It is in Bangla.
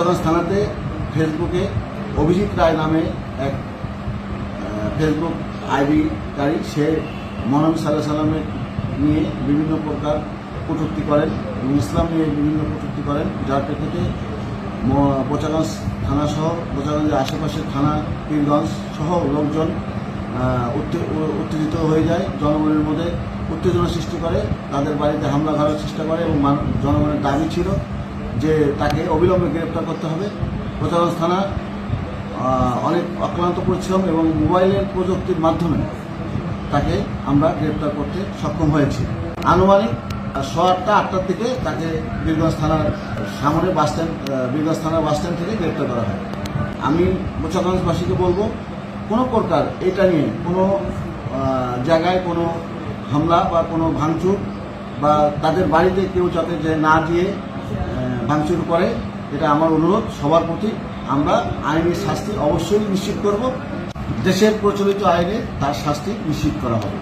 বোচাগঞ্জ থানাতে ফেসবুকে অভিজিৎ রায় নামে এক ফেসবুক আইডিকারী সে মহানবী সাল্লাহ সাল্লামের নিয়ে বিভিন্ন প্রকার কটূক্তি করেন এবং ইসলাম নিয়ে বিভিন্ন কটূক্তি করেন, যার প্রেক্ষিতে বোচাগঞ্জ থানা সহ, বোচাগঞ্জের আশেপাশের থানা, পীরগঞ্জ সহ লোকজন উত্তে- উত্তেজিত হয়ে যায়, জনগণের মধ্যে উত্তেজনা সৃষ্টি করে, তাদের বাড়িতে হামলা করার চেষ্টা করে এবং জনগণের দাবি ছিল যে তাকে অবিলম্বে গ্রেপ্তার করতে হবে। প্রচারণ থানা অনেক অক্লান্ত পরিশ্রম এবং মোবাইলের প্রযুক্তির মাধ্যমে তাকে আমরা গ্রেপ্তার করতে সক্ষম হয়েছি। আনুমানিক আটটা আটটার দিকে তাকে বীরগঞ্জ থানার সামনে বাস স্ট্যান্ড বীরগঞ্জ থানার বাস স্ট্যান্ড থেকে গ্রেপ্তার করা হয়। আমি বোচাগঞ্জবাসীকে বলব, কোনো প্রকার এটা নিয়ে কোনো জায়গায় কোনো হামলা বা কোনো ভাঙচুর বা তাদের বাড়িতে কেউ যাতে যে না দিয়ে ভাঙচুর করে, এটা আমার অনুরোধ সবার প্রতি। আমরা আইনের শাস্তি অবশ্যই নিশ্চিত করব। দেশের প্রচলিত আইনে তার শাস্তি নিশ্চিত করা হবে।